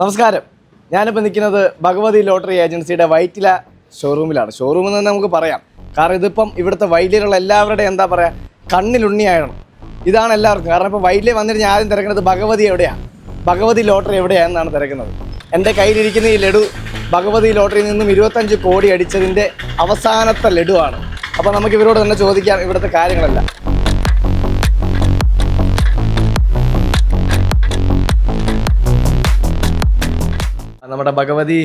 നമസ്കാരം. ഞാനിപ്പോൾ നിൽക്കുന്നത് ഭഗവതി ലോട്ടറി ഏജൻസിയുടെ വൈറ്റില ഷോറൂമിലാണ് ഷോറൂമിൽ നിന്ന് നമുക്ക് പറയാം. കാരണം ഇതിപ്പം ഇവിടുത്തെ വൈറ്റിലുള്ള എല്ലാവരുടെയും എന്താ പറയുക കണ്ണിലുണ്ണിയായണം ഇതാണ് എല്ലാവർക്കും. കാരണം ഇപ്പോൾ വൈറ്റിലെ വന്നിട്ട് ഞാൻ ആദ്യം തിരക്കുന്നത് ഭഗവതി എവിടെയാണ്? ഭഗവതി ലോട്ടറി എവിടെയാണെന്നാണ് തിരക്കുന്നത്. എന്റെ കയ്യിലിരിക്കുന്ന ഈ ലഡു ഭഗവതി ലോട്ടറിയിൽ നിന്നും ഇരുപത്തഞ്ച് കോടി അടിച്ചതിന്റെ അവസാനത്തെ ലഡുവാണ്. അപ്പോൾ നമുക്ക് ഇവരോട് തന്നെ ചോദിക്കാം ഇവിടുത്തെ കാര്യങ്ങളെല്ലാം. നമ്മുടെ ഭഗവതി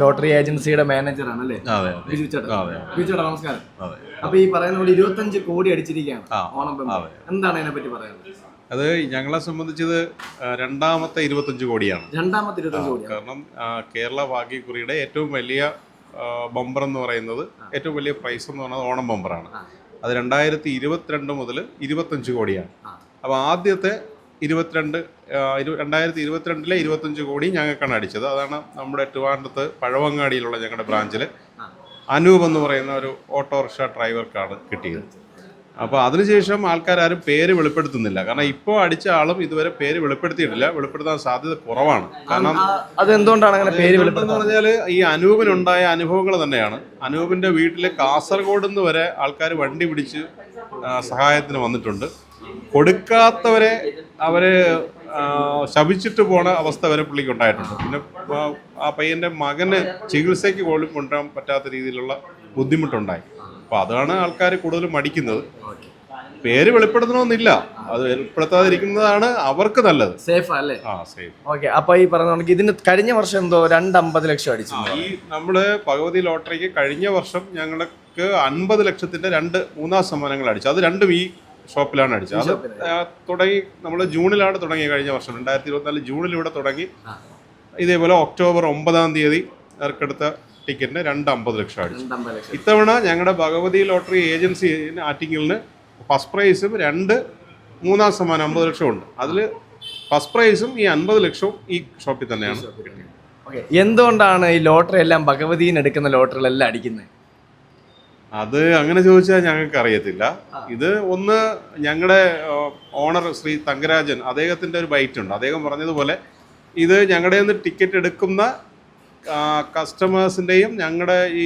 ലോട്ടറി ഏജൻസിയുടെ മാനേജറാണ് അല്ലേ? അതെ ബിജു ചേട്ടാ നമസ്കാരം. അപ്പൊ ഈ പറയുന്ന പോലെ ഇരുപത്തഞ്ച് കോടി അടിച്ചിരിക്കുകയാണ് ഓണം. എന്താണ് അതിനെ പറ്റി പറയുന്നത് അത് ഞങ്ങളെ സംബന്ധിച്ചത് രണ്ടാമത്തെ ഇരുപത്തഞ്ച് കോടിയാണ്. രണ്ടാമത്തെ ഇരുപത്തഞ്ച് കോടിയാണ്. കാരണം കേരള ഭാഗ്യക്കുറിയുടെ ഏറ്റവും വലിയ ബമ്പർ എന്ന് പറയുന്നത് ഏറ്റവും വലിയ പ്രൈസ് എന്ന് പറയുന്നത് ഓണം ബമ്പറാണ് അത് രണ്ടായിരത്തി ഇരുപത്തിരണ്ട് മുതൽ ഇരുപത്തഞ്ച് കോടിയാണ്. അപ്പോൾ ആദ്യത്തെ ഇരുപത്തിരണ്ട് ഇരു- രണ്ടായിരത്തി ഇരുപത്തിരണ്ടിലെ ഇരുപത്തഞ്ച് കോടി ഞങ്ങൾക്കാണ് അടിച്ചത്. അതാണ് നമ്മുടെ ട്രിവാൻഡ്രത്ത് പഴവങ്ങാടിയിലുള്ള ഞങ്ങളുടെ ബ്രാഞ്ചിൽ. അനൂപ് എന്ന് പറയുന്ന ഒരു ഓട്ടോറിക്ഷ ഡ്രൈവർക്കാണ് കിട്ടിയത്. അപ്പോൾ അതിനുശേഷം ആൾക്കാരും പേര് വെളിപ്പെടുത്തുന്നില്ല. കാരണം ഇപ്പോൾ അടിച്ച ആളും ഇതുവരെ പേര് വെളിപ്പെടുത്തിയിട്ടില്ല. വെളിപ്പെടുത്താൻ സാധ്യത കുറവാണ്. കാരണം അതെന്തുകൊണ്ടാണ് അങ്ങനെ പേര് വെളിപ്പെടുത്തുന്നത് പറഞ്ഞാൽ ഈ അനൂപിനുണ്ടായ അനുഭവങ്ങൾ തന്നെയാണ്. അനൂപിന്റെ വീട്ടിൽ കാസർഗോഡ് നിന്ന് വരെ ആൾക്കാർ വണ്ടി പിടിച്ച് സഹായത്തിന് വന്നിട്ടുണ്ട്. കൊടുക്കാത്തവരെ അവർ ശപിച്ചിട്ട് പോണ അവസ്ഥ വരെ പുള്ളിക്ക് ഉണ്ടായിട്ടുണ്ട്. പിന്നെ ആ, പയ്യന്റെ പയ്യന്റെ മകന് ചികിത്സയ്ക്ക് പോലും കൊണ്ടുവരാൻ പറ്റാത്ത രീതിയിലുള്ള ബുദ്ധിമുട്ടുണ്ടായി. അപ്പൊ അതാണ് ആൾക്കാർ കൂടുതലും മടിക്കുന്നത്. പേര് വെളിപ്പെടുത്തണമെന്നില്ല. അത് വെളിപ്പെടുത്താതിരിക്കുന്നതാണ് അവർക്ക് നല്ലത്. സേഫ് അല്ലേ? ആ സേഫ്. ഓക്കെ അപ്പൊ ഈ പറഞ്ഞ ഇതിന് കഴിഞ്ഞ വർഷം എന്തോ രണ്ട് അമ്പത് ലക്ഷം അടിച്ചു. ഈ നമ്മൾ ഭഗവതി ലോട്ടറിക്ക് കഴിഞ്ഞ വർഷം ഞങ്ങൾക്ക് അൻപത് ലക്ഷത്തിന്റെ രണ്ട് മൂന്നാം സമ്മാനങ്ങൾ അടിച്ചു. അത് രണ്ടും ഈ ഷോപ്പിലാണ് അടിച്ചത്. അത് തുടങ്ങി നമ്മൾ ജൂണിലാണ് തുടങ്ങി കഴിഞ്ഞ വർഷം. രണ്ടായിരത്തി ഇരുപത്തിനാല് ജൂണിൽ ഇവിടെ തുടങ്ങി ഇതേപോലെ ഒക്ടോബർ ഒമ്പതാം തീയതി ഇറക്കെടുത്ത ടിക്കറ്റിന് രണ്ട് അമ്പത് ലക്ഷം അടിച്ചു. ഇത്തവണ ഞങ്ങളുടെ ഭഗവതി ലോട്ടറി ഏജൻസി ആറ്റിങ്ങലിന് ഫസ്റ്റ് പ്രൈസും രണ്ട് മൂന്നാം സമ്മാനം അമ്പത് ലക്ഷം ഉണ്ട്. അതിൽ ഫസ്റ്റ് പ്രൈസും ഈ അൻപത് ലക്ഷവും ഈ ഷോപ്പിൽ തന്നെയാണ് എന്തുകൊണ്ടാണ് ഈ ലോട്ടറി എല്ലാം ഭഗവതിന്ന് എടുക്കുന്ന ലോട്ടറികളെല്ലാം അടിക്കുന്നത്? അത് അങ്ങനെ ചോദിച്ചാൽ ഞങ്ങൾക്ക് അറിയത്തില്ല ഇത് ഒന്ന് ഞങ്ങളുടെ ഓണർ ശ്രീ തങ്കരാജൻ അദ്ദേഹത്തിന്റെ ഒരു ബൈറ്റ് ഉണ്ട് അദ്ദേഹം പറഞ്ഞതുപോലെ ഇത് ഞങ്ങളുടെ നിന്ന് ടിക്കറ്റ് എടുക്കുന്ന കസ്റ്റമേഴ്സിന്റെയും ഞങ്ങളുടെ ഈ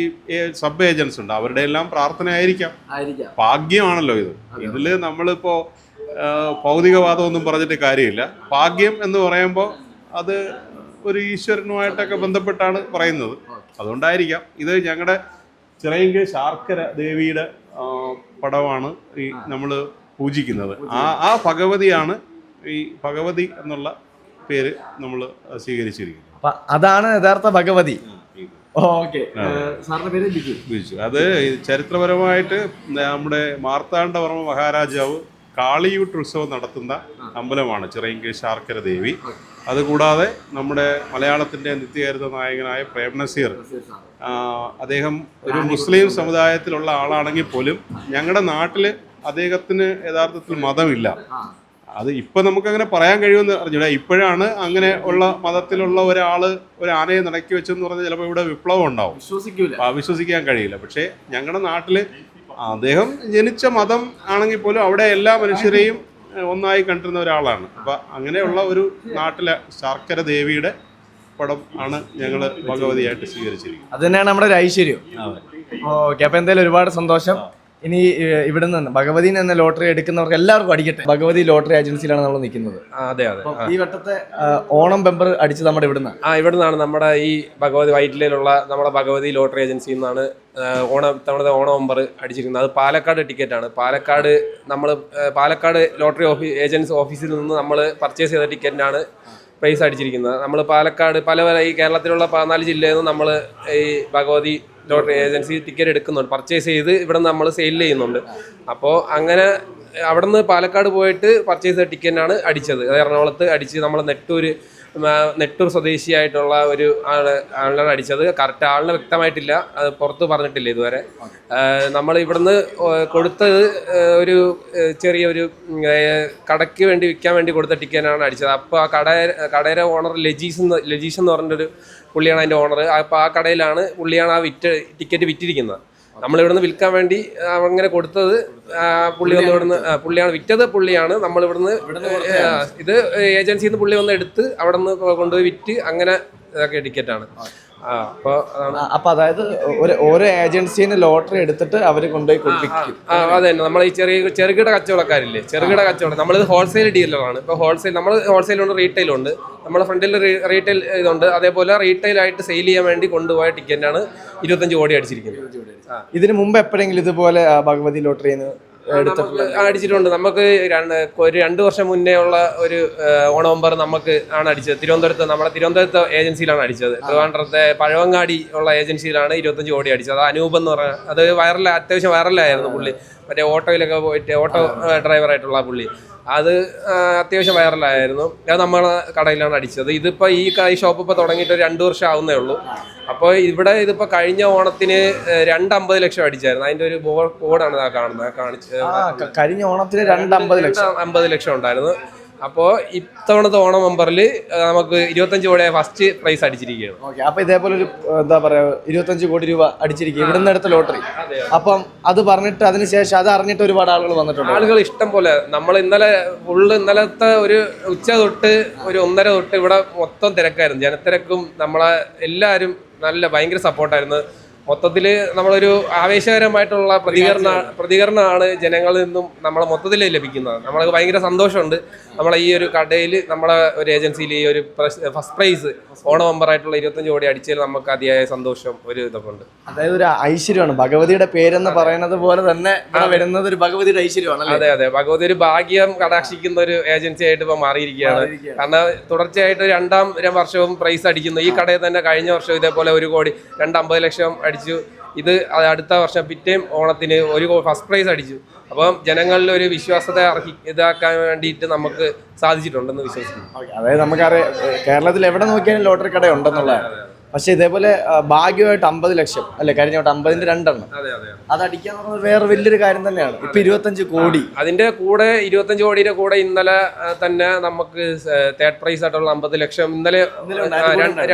സബ് ഏജൻസ് ഉണ്ട് അവരുടെ എല്ലാം പ്രാർത്ഥന ആയിരിക്കാം. ആയിരിക്കാം ഭാഗ്യമാണല്ലോ ഇത്. ഇതിൽ നമ്മളിപ്പോ ഭൗതികവാദം ഒന്നും പറഞ്ഞിട്ട് കാര്യമില്ല. ഭാഗ്യം എന്ന് പറയുമ്പോൾ അത് ഒരു ഈശ്വരനുമായിട്ടൊക്കെ ബന്ധപ്പെട്ടാണ് പറയുന്നത്. അതുകൊണ്ടായിരിക്കാം ഇത് ഞങ്ങളുടെ ചിറയെങ്കിൽ ശാർക്കര ദേവിയുടെ പടമാണ് ഈ നമ്മൾ പൂജിക്കുന്നത്. ആ ആ ഭഗവതിയാണ് ഈ ഭഗവതി എന്നുള്ള പേര് നമ്മൾ സ്വീകരിച്ചിരിക്കുന്നത്. അതാണ് യഥാർത്ഥ ഭഗവതി. ഓക്കെ. ബിജു. അത് ചരിത്രപരമായിട്ട് നമ്മുടെ മാർത്താണ്ഡവർമ്മ മഹാരാജാവ് കാളിയൂട്ട് ഉത്സവം നടത്തുന്ന അമ്പലമാണ് ചിറയങ്കിൽ ശാർക്കര ദേവി. അതുകൂടാതെ നമ്മുടെ മലയാളത്തിന്റെ നിത്യഹരിത നായകനായ പ്രേം നസീർ അദ്ദേഹം ഒരു മുസ്ലിം സമുദായത്തിലുള്ള ആളാണെങ്കിൽ പോലും ഞങ്ങളുടെ നാട്ടിൽ അദ്ദേഹത്തിന് യഥാർത്ഥത്തിൽ മതമില്ല. അത് ഇപ്പം നമുക്കങ്ങനെ പറയാൻ കഴിയുമെന്ന് അറിഞ്ഞൂടാ. ഇപ്പോഴാണ് അങ്ങനെ ഉള്ള മതത്തിലുള്ള ഒരാൾ ഒരു ആനയെ നടക്കി വെച്ചെന്ന് പറഞ്ഞാൽ ചിലപ്പോൾ ഇവിടെ വിപ്ലവം ഉണ്ടാവും. വിശ്വസിക്കില്ല വിശ്വസിക്കാൻ കഴിയില്ല. പക്ഷേ ഞങ്ങളുടെ നാട്ടിൽ അദ്ദേഹം ജനിച്ച മതം ആണെങ്കിൽ പോലും അവിടെ എല്ലാ മനുഷ്യരെയും ഒന്നായി കണ്ടിരുന്ന ഒരാളാണ്. അപ്പൊ അങ്ങനെയുള്ള ഒരു നാട്ടിലെ ശർക്കര ദേവിയുടെ പടം ആണ് ഞങ്ങൾ ഭഗവതിയായിട്ട് സ്വീകരിച്ചിരിക്കുന്നത്. അത് തന്നെയാണ് നമ്മുടെ ഒരു ഐശ്വര്യം ഓക്കെ അപ്പൊ എന്തായാലും ഒരുപാട് സന്തോഷം. ഇനി ഇവിടെ നിന്ന് ഭഗവതി എന്ന ലോട്ടറി എടുക്കുന്നവർക്ക് എല്ലാവർക്കും അടിക്കട്ടെ. ഭഗവതി ലോട്ടറി ഏജൻസിയിലാണ് നമ്മൾ നിൽക്കുന്നത്. അതെ അതെ. ഈ വട്ടത്തെ ഓണം ബെമ്പർ അടിച്ചത് നമ്മുടെ ഇവിടുന്ന്. ആ ഇവിടെ നിന്നാണ് നമ്മുടെ ഈ ഭഗവതി വൈറ്റിലുള്ള നമ്മുടെ ഭഗവതി ലോട്ടറി ഏജൻസിയിൽ നിന്നാണ് ഓണം ഇത്തവണത്തെ ഓണം ബെമ്പർ അടിച്ചിരിക്കുന്നത്. അത് പാലക്കാട് ടിക്കറ്റ് ആണ് പാലക്കാട് നമ്മൾ പാലക്കാട് ലോട്ടറി ഓഫീസ് ഏജൻസി ഓഫീസിൽ നിന്ന് നമ്മൾ പർച്ചേസ് ചെയ്ത ടിക്കറ്റിനാണ് പ്രൈസ് അടിച്ചിരിക്കുന്നത്. നമ്മൾ പാലക്കാട് പല പല ഈ കേരളത്തിലുള്ള പതിനാല് ജില്ലയിൽ നിന്ന് നമ്മൾ ഈ ഭഗവതി ലോട്ടറി ഏജൻസി ടിക്കറ്റ് എടുക്കുന്നുണ്ട്. പർച്ചേസ് ചെയ്ത് ഇവിടെ നമ്മൾ സെയിൽ ചെയ്യുന്നുണ്ട്. അപ്പോൾ അങ്ങനെ അവിടെ നിന്ന് പാലക്കാട് പോയിട്ട് പർച്ചേസ് ചെയ്ത ടിക്കറ്റിനാണ് അടിച്ചത്. അത് എറണാകുളത്ത് അടിച്ച് നമ്മൾ നെട്ടൂര് ആ, നെട്ടൂർ സ്വദേശിയായിട്ടുള്ള ഒരു ആൾ ആളിനാണ് അടിച്ചത്. കറക്റ്റ് ആളിനെ വ്യക്തമായിട്ടില്ല. അത് പുറത്ത് പറഞ്ഞിട്ടില്ല ഇതുവരെ. നമ്മൾ ഇവിടുന്ന് കൊടുത്തത് ഒരു ചെറിയ ചെറിയൊരു കടയ്ക്ക് വേണ്ടി വിൽക്കാൻ വേണ്ടി കൊടുത്ത ടിക്കറ്റാണ് അടിച്ചത്. അപ്പോൾ ആ കട കടയുടെ ഓണർ ലജീസ് എന്ന് ലജീഷ് എന്ന് പറഞ്ഞൊരു പുള്ളിയാണ് അതിന്റെ ഓണർ അപ്പോൾ ആ കടയിലാണ് പുള്ളിയാണ് ആ വിറ്റ് ടിക്കറ്റ് വിറ്റിരിക്കുന്നത്. നമ്മൾ ഇവിടുന്ന് വിൽക്കാൻ വേണ്ടി അങ്ങനെ കൊടുത്തത് പുള്ളി വന്ന് ഇവിടുന്ന് പുള്ളിയാണ് വിറ്റത് പുള്ളിയാണ് നമ്മൾ ഇവിടുന്ന് ഇത് ഏജൻസിയിൽ നിന്ന് പുള്ളി വന്ന് എടുത്ത് അവിടെ നിന്ന് കൊണ്ടുപോയി വിറ്റ് അങ്ങനെ ഇതാക്കിയ ടിക്കറ്റാണ് ആണ്. അപ്പോൾ അതായത് ഒരു ഓരോ നിന്ന് ലോട്ടറി എടുത്തിട്ട് അവർ കൊണ്ടുപോയി കൊടുപ്പിക്കും. അതെ നമ്മൾ ഈ ചെറിയ ചെറുകിട കച്ചവടക്കാരില്ലേ? ചെറുകിട കച്ചവടം. നമ്മളിത് ഹോൾസെയിൽ ഡീലറാണ് ഇപ്പോൾ ഹോൾസെയിൽ നമ്മൾ ഹോൾസെയിലുണ്ട് റീറ്റെയിലുണ്ട് നമ്മുടെ ഫ്രണ്ടിൽ റീറ്റെയിൽ ഇതുണ്ട്. അതേപോലെ റീറ്റെയിൽ ആയിട്ട് സെയിൽ ചെയ്യാൻ വേണ്ടി കൊണ്ടുപോയ ടിക്കറ്റാണ് ഇരുപത്തഞ്ച് കോടി അടിച്ചിരിക്കുന്നത്. ഇതിനു മുമ്പ് എപ്പോഴെങ്കിലും ഇതുപോലെ ഭഗവതി ലോട്ടറിന്ന് എടുത്തിട്ടുള്ള നമുക്ക് അടിച്ചിട്ടുണ്ട്. നമുക്ക് ഒരു രണ്ട് വർഷം മുന്നേ ഉള്ള ഒരു ഓണോമ്പർ നമുക്ക് ആണ് അടിച്ചത്. തിരുവനന്തപുരത്ത് നമ്മുടെ തിരുവനന്തപുരത്ത് ഏജൻസിയിലാണ് അടിച്ചത്. ട്രിവാൻഡ്രത്തെ പഴവങ്ങാടി ഉള്ള ഏജൻസിയിലാണ് ഇരുപത്തഞ്ച് കോടി അടിച്ചത്. അത് അനൂപ് എന്ന് പറഞ്ഞ അത് വൈറൽ അത്യാവശ്യം വൈറലായിരുന്നു പുള്ളി. മറ്റേ ഓട്ടോയിലൊക്കെ പോയിട്ട് ഓട്ടോ ഡ്രൈവറായിട്ടുള്ള പുള്ളി. അത് അത്യാവശ്യം വൈറലായിരുന്നു. അത് നമ്മളെ കടയിലാണ് അടിച്ചത്. ഇതിപ്പോൾ ഈ കൈ ഈ ഷോപ്പ് ഇപ്പോൾ തുടങ്ങിയിട്ട് രണ്ട് വർഷം ആവുന്നേ ഉള്ളൂ. അപ്പോൾ ഇവിടെ ഇതിപ്പോൾ കഴിഞ്ഞ ഓണത്തിന് രണ്ട് അമ്പത് ലക്ഷം അടിച്ചായിരുന്നു. അതിന്റെ ഒരു ബോ ബോർഡാണ് കാണുന്നത് കാണിച്ച് കഴിഞ്ഞ ഓണത്തിന് രണ്ട് അമ്പത് ലക്ഷം. അമ്പത് ലക്ഷം ഉണ്ടായിരുന്നു. അപ്പോൾ ഇത്തവണത്തെ ഓണം മെമ്പറിൽ നമുക്ക് ഇരുപത്തഞ്ച് കോടി ഫസ്റ്റ് പ്രൈസ് അടിച്ചിരിക്കുകയാണ്. ഓക്കെ അപ്പൊ ഇതേപോലെ ഒരു എന്താ പറയാ ഇരുപത്തഞ്ച് കോടി രൂപ അടിച്ചിരിക്കുക ഇവിടുന്ന് അടുത്ത ലോട്ടറി. അപ്പം അത് പറഞ്ഞിട്ട് അതിനുശേഷം അത് അറിഞ്ഞിട്ട് ഒരുപാട് ആളുകൾ വന്നിട്ടുണ്ട്. ആളുകൾ ഇഷ്ടം പോലെ. നമ്മൾ ഇന്നലെ ഫുള്ള് ഇന്നലത്തെ ഒരു ഉച്ച തൊട്ട് ഒരു ഒന്നര തൊട്ട് ഇവിടെ മൊത്തം തിരക്കായിരുന്നു. ജനത്തിരക്കും നമ്മളെ എല്ലാവരും നല്ല ഭയങ്കര സപ്പോർട്ടായിരുന്നു മൊത്തത്തിൽ നമ്മളൊരു ആവേശകരമായിട്ടുള്ള പ്രതികരണ പ്രതികരണമാണ് ജനങ്ങളിൽ നിന്നും നമ്മൾ മൊത്തത്തിൽ ലഭിക്കുന്നത്. നമ്മൾക്ക് ഭയങ്കര സന്തോഷമുണ്ട്. നമ്മളെ ഈ ഒരു കടയിൽ നമ്മളെ ഒരു ഏജൻസിയിൽ ഈ ഒരു ഫസ്റ്റ് പ്രൈസ് ഓണം മെമ്പറായിട്ടുള്ള ഇരുപത്തഞ്ച് കോടി അടിച്ചതിൽ നമുക്ക് അതിയായ സന്തോഷം ഒരു ഇതൊക്കെ ഉണ്ട്. അതായത് ഒരു ഐശ്വര്യമാണ്. ഭഗവതിയുടെ പേരെന്ന് പറയുന്നത് പോലെ തന്നെ വരുന്നത് ഒരു ഭഗവതിയുടെ ഐശ്വര്യമാണ് അതെ അതെ. ഭഗവതി ഒരു ഭാഗ്യം കടാക്ഷിക്കുന്ന ഒരു ഏജൻസി ആയിട്ട് ഇപ്പൊ മാറിയിരിക്കുകയാണ്. കാരണം തുടർച്ചയായിട്ട് രണ്ടാം വർഷവും പ്രൈസ് അടിക്കുന്നു. ഈ കടയിൽ തന്നെ കഴിഞ്ഞ വർഷം ഇതേപോലെ ഒരു കോടി രണ്ട് അമ്പത് ലക്ഷം അടിച്ചു. ഇത് അടുത്ത വർഷം പിറ്റേം ഓണത്തിന് ഒരു ഫസ്റ്റ് പ്രൈസ് അടിച്ചു. അപ്പം ജനങ്ങളിൽ ഒരു വിശ്വാസത്തെ അർഹി ഇതാക്കാൻ വേണ്ടിയിട്ട് നമുക്ക് സാധിച്ചിട്ടുണ്ടെന്ന് വിശ്വസിക്കുന്നു. അതായത് നമുക്കറിയാം കേരളത്തിൽ എവിടെ നോക്കിയാലും ലോട്ടറി കട ഉണ്ടെന്നുള്ളതാണ്. പക്ഷെ ഇതേപോലെ ഭാഗ്യമായിട്ട് അമ്പത് ലക്ഷം. അല്ലെ കഴിഞ്ഞ വട്ടം അമ്പതിന്റെ രണ്ടെണ്ണം. അതെ അടിക്കാന്ന് പറഞ്ഞത് വേറെ വലിയൊരു കാര്യം തന്നെയാണ്. ഇപ്പൊ ഇരുപത്തഞ്ച് കോടി. അതിന്റെ കൂടെ ഇരുപത്തഞ്ച് കോടിയുടെ കൂടെ ഇന്നലെ തന്നെ നമുക്ക് തേർഡ് പ്രൈസ് ആയിട്ടുള്ള അമ്പത് ലക്ഷം ഇന്നലെ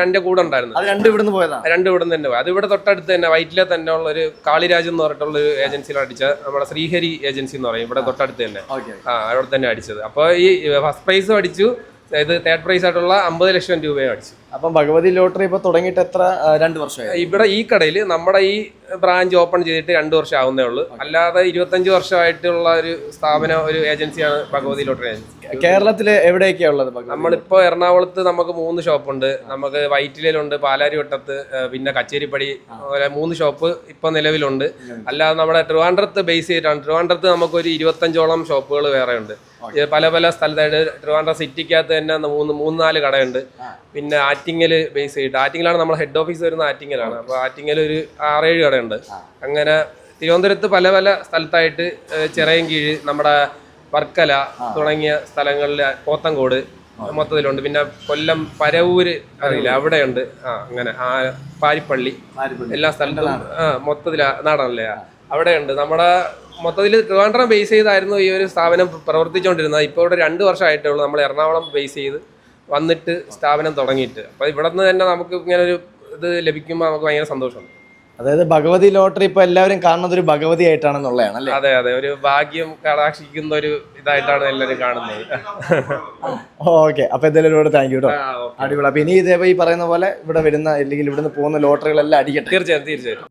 രണ്ട് കൂടെ ഉണ്ടായിരുന്നു. അത് രണ്ട് ഇവിടുന്ന് പോയതാണ് രണ്ട് ഇവിടുന്ന് തന്നെ പോയി. അത് ഇവിടെ തൊട്ടടുത്ത് തന്നെ വൈറ്റിലെ തന്നെ ഉള്ള ഒരു കാളിരാജ് എന്ന് പറഞ്ഞിട്ടുള്ള ഒരു ഏജൻസിയിൽ അടിച്ച നമ്മുടെ ശ്രീഹരി ഏജൻസി എന്ന് പറയും ഇവിടെ തൊട്ടടുത്ത് തന്നെ. ആ അവിടെ തന്നെ അടിച്ചത്. അപ്പോൾ ഈ ഫസ്റ്റ് പ്രൈസും അടിച്ചു. ഇത് തേർഡ് പ്രൈസ് ആയിട്ടുള്ള അമ്പത് ലക്ഷം രൂപയും അടിച്ചു അപ്പം ഭഗവതി ലോട്ടറി ഇപ്പോൾ തുടങ്ങിയിട്ട് എത്ര രണ്ട് വർഷമായി? ഇവിടെ ഈ കടയിൽ നമ്മുടെ ഈ ബ്രാഞ്ച് ഓപ്പൺ ചെയ്തിട്ട് രണ്ട് വർഷം ആവുന്നേ ഉള്ളൂ. അല്ലാതെ ഇരുപത്തഞ്ച് വർഷമായിട്ടുള്ള ഒരു സ്ഥാപനം ഒരു ഏജൻസിയാണ് ഭഗവതി ലോട്ടറി ഏജൻസി. കേരളത്തിലെ എവിടെയൊക്കെയാ ഉള്ളത് നമ്മളിപ്പോൾ എറണാകുളത്ത് നമുക്ക് മൂന്ന് ഷോപ്പുണ്ട്. നമുക്ക് വൈറ്റിലുണ്ട് പാലാരിവട്ടത്ത് പിന്നെ കച്ചേരിപ്പടി അതുപോലെ മൂന്ന് ഷോപ്പ് ഇപ്പോൾ നിലവിലുണ്ട്. അല്ലാതെ നമ്മുടെ ട്രിവാൻഡ്രത്ത് ബേസ് ചെയ്തിട്ടാണ്. ട്രിവാൻഡ്രത്ത് നമുക്കൊരു ഇരുപത്തഞ്ചോളം ഷോപ്പുകൾ വേറെ ഉണ്ട് പല പല സ്ഥലത്തായിട്ട് ട്രിവാൻഡ്രം സിറ്റിക്കകത്ത് തന്നെ മൂന്ന് മൂന്ന് നാല് കടയുണ്ട്. പിന്നെ ആറ്റിങ്ങൽ ബേസ് ചെയ്തിട്ട് ആറ്റിങ്ങലാണ് നമ്മുടെ ഹെഡ് ഓഫീസ് വരുന്ന ആറ്റിങ്ങലാണ്. അപ്പോൾ ആറ്റിങ്ങൽ ഒരു ആറേഴ് കടയുണ്ട് അങ്ങനെ തിരുവനന്തപുരത്ത് പല പല സ്ഥലത്തായിട്ട് ചെറിയ ചിറയൻകീഴ് നമ്മുടെ വർക്കല തുടങ്ങിയ സ്ഥലങ്ങളിൽ കോത്തങ്കോട് മൊത്തത്തിലുണ്ട്. പിന്നെ കൊല്ലം പരവൂര് അറിയില്ല? അവിടെയുണ്ട്. ആ അങ്ങനെ. ആ പാരിപ്പള്ളി. എല്ലാ സ്ഥലത്തും ആ മൊത്തത്തിൽ നാടാണല്ലേ? അവിടെയുണ്ട്. നമ്മുടെ മൊത്തത്തിൽ ട്രിവാൻഡ്രം ബേസ് ചെയ്തായിരുന്നു ഈ ഒരു സ്ഥാപനം പ്രവർത്തിച്ചുകൊണ്ടിരുന്നത് ഇപ്പോൾ ഇവിടെ രണ്ട് വർഷമായിട്ടേ ഉള്ളൂ നമ്മൾ എറണാകുളം ബേസ് ചെയ്ത് വന്നിട്ട് സ്ഥാപനം തുടങ്ങിയിട്ട്. അപ്പോൾ ഇവിടെ നിന്ന് തന്നെ നമുക്ക് ഇങ്ങനെ ഒരു ഇത് ലഭിക്കുമ്പോൾ നമുക്ക് ഭയങ്കര സന്തോഷമുണ്ട്. അതായത് ഭഗവതി ലോട്ടറി ഇപ്പൊ എല്ലാവരും കാണുന്നത് ഒരു ഭഗവതി ആയിട്ടാണെന്നുള്ളതാണ് അല്ലേ? അതെ അതെ. ഒരു ഭാഗ്യം കടാക്ഷിക്കുന്ന ഒരു ഇതായിട്ടാണ് എല്ലാവരും കാണുന്നത്. ഓക്കെ. അപ്പൊ എന്തെങ്കിലും ഒരുപാട് താങ്ക് യു കേട്ടോ അടിപൊളി. അപ്പൊ ഇനി ഇതേപോലെ ഈ പറയുന്ന പോലെ ഇവിടെ വരുന്ന അല്ലെങ്കിൽ ഇവിടുന്ന് പോകുന്ന ലോട്ടറികളെല്ലാം അടിക്കട്ടെ? തീർച്ചയായും തീർച്ചയായും